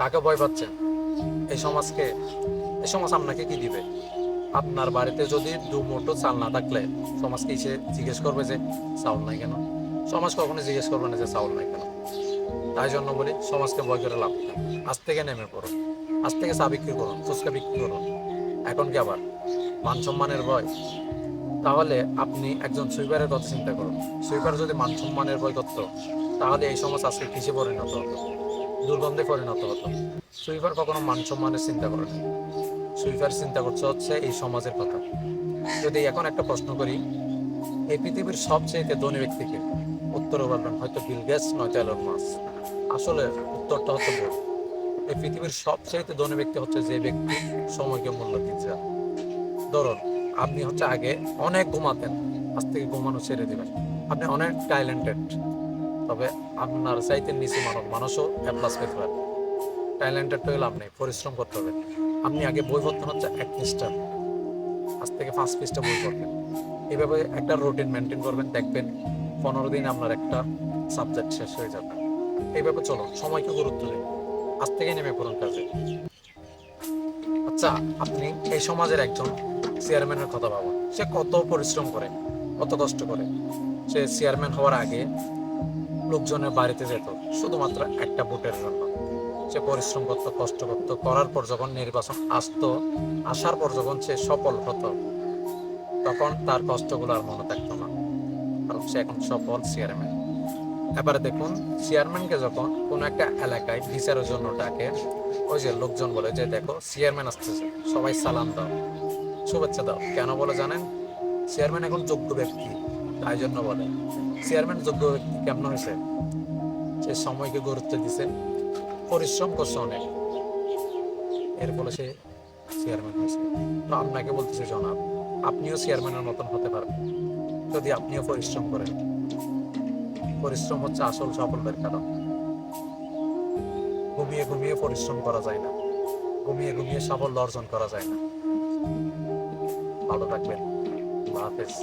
কাকে ভয় পাচ্ছেন? এই সমাজকে, এই সমাজ আপনাকে কি দিবে? আপনার বাড়িতে যদি দু মুঠো চাল না থাকলে সমাজ কি সে জিজ্ঞেস করবে যে, চাউল নাই কেন? সমাজ কখনো জিজ্ঞেস করবে না যে, চাউল নাই কেন? তাই জন্য বলি, সমাজকে ভয় করে লাভ আজ থেকে নেমে পড়ো। আজ থেকে চা বিক্রি করুন ফুচকা বিক্রি করুন এখন কি আবার? মান সম্মানের ভয়? তাহলে আপনি একজন সুইপারের কথা চিন্তা করুন। সুইপার যদি মান সম্মানের ভয় করত, তাহলে এই সমাজ আজকে কৃষি পরিণত হতো? দুর্গন্ধে পরিণত হতো। সুইপার কখনো মান সম্মানের চিন্তা করে না সুইপার চিন্তা করছে হচ্ছে এই সমাজের কথা। যদি এখন একটা প্রশ্ন করি, এই পৃথিবীর সবচেয়ে ধনী ব্যক্তিকে উত্তরে বলবেন হয়তো বিল গেটস নয়তো এলন মাস আসলে উত্তরটা হচ্ছে ভুল এই পৃথিবীর সবচেয়ে ধনী ব্যক্তি হচ্ছে যে ব্যক্তি সময়কে মূল্য দিচ্ছে। ধরুন, আপনি হচ্ছে আগে অনেক ঘুমাতেন, আজ থেকে ঘুমানো ছেড়ে দেবেন। আপনি অনেক ট্যালেন্টেড তবে আপনার চাইতে নিচে মানব মানুষও অ্যাপ্লাস পেতে পারে। ট্যালেন্টেড তো লাভ নেই, পরিশ্রম করতে হবে। আপনি আগে বই পড়তেন হচ্ছে এক পৃষ্ঠা। আজ থেকে পাঁচ পৃষ্ঠা বই পড়বেন। এইভাবে একটা রুটিন মেনটেন করবেন, দেখবেন পনেরো দিন আপনার একটা সাবজেক্ট শেষ হয়ে যাবে। এইভাবে চলো সময়কে গুরুত্ব দিন। আজ থেকে নেমে পড়ুন কাজে। আচ্ছা আপনি এই সমাজের একজন চেয়ারম্যানের কথা ভাবুন। সে কত পরিশ্রম করে, কত কষ্ট করে। সে চেয়ারম্যান হওয়ার আগে লোকজনের বাড়িতে যেত, শুধুমাত্র একটা ভোটের জন্য। সে পরিশ্রম করত, কষ্ট করত, করার পর যখন নির্বাচন আসতো, আসার পর যখন সে সফল হতো, তখন তার কষ্টগুলো আর মনে থাকতো না। কারণ সে এখন সফল চেয়ারম্যান এবারে দেখুন চেয়ারম্যানকে যখন কোনো একটা এলাকায় বিচারের জন্য ডাকে, ওই যে লোকজন বলে যে, দেখো চেয়ারম্যান আসতেছে, সবাই সালাম দাও, শুভেচ্ছা দাও। কেন বলে জানেন? চেয়ারম্যান এখন যোগ্য ব্যক্তি, তাই জন্য বলে। চেয়ারম্যান যোগ্য ব্যক্তি কেমন হয়েছে? সে সময়কে গুরুত্ব দিছে, পরিশ্রম করছে অনেক। এর ফলে সে চেয়ারম্যান হয়েছে। তো আপনাকে বলতেছে, জনাব, আপনিও চেয়ারম্যানের মতন হতে পারবেন। যদি আপনিও পরিশ্রম করেন, পরিশ্রম হচ্ছে আসল সাফল্যের কারণ ঘুমিয়ে ঘুমিয়ে পরিশ্রম করা যায় না। ঘুমিয়ে ঘুমিয়ে সাফল্য অর্জন করা যায় না। ভালো থাকবেন। হাফেজ।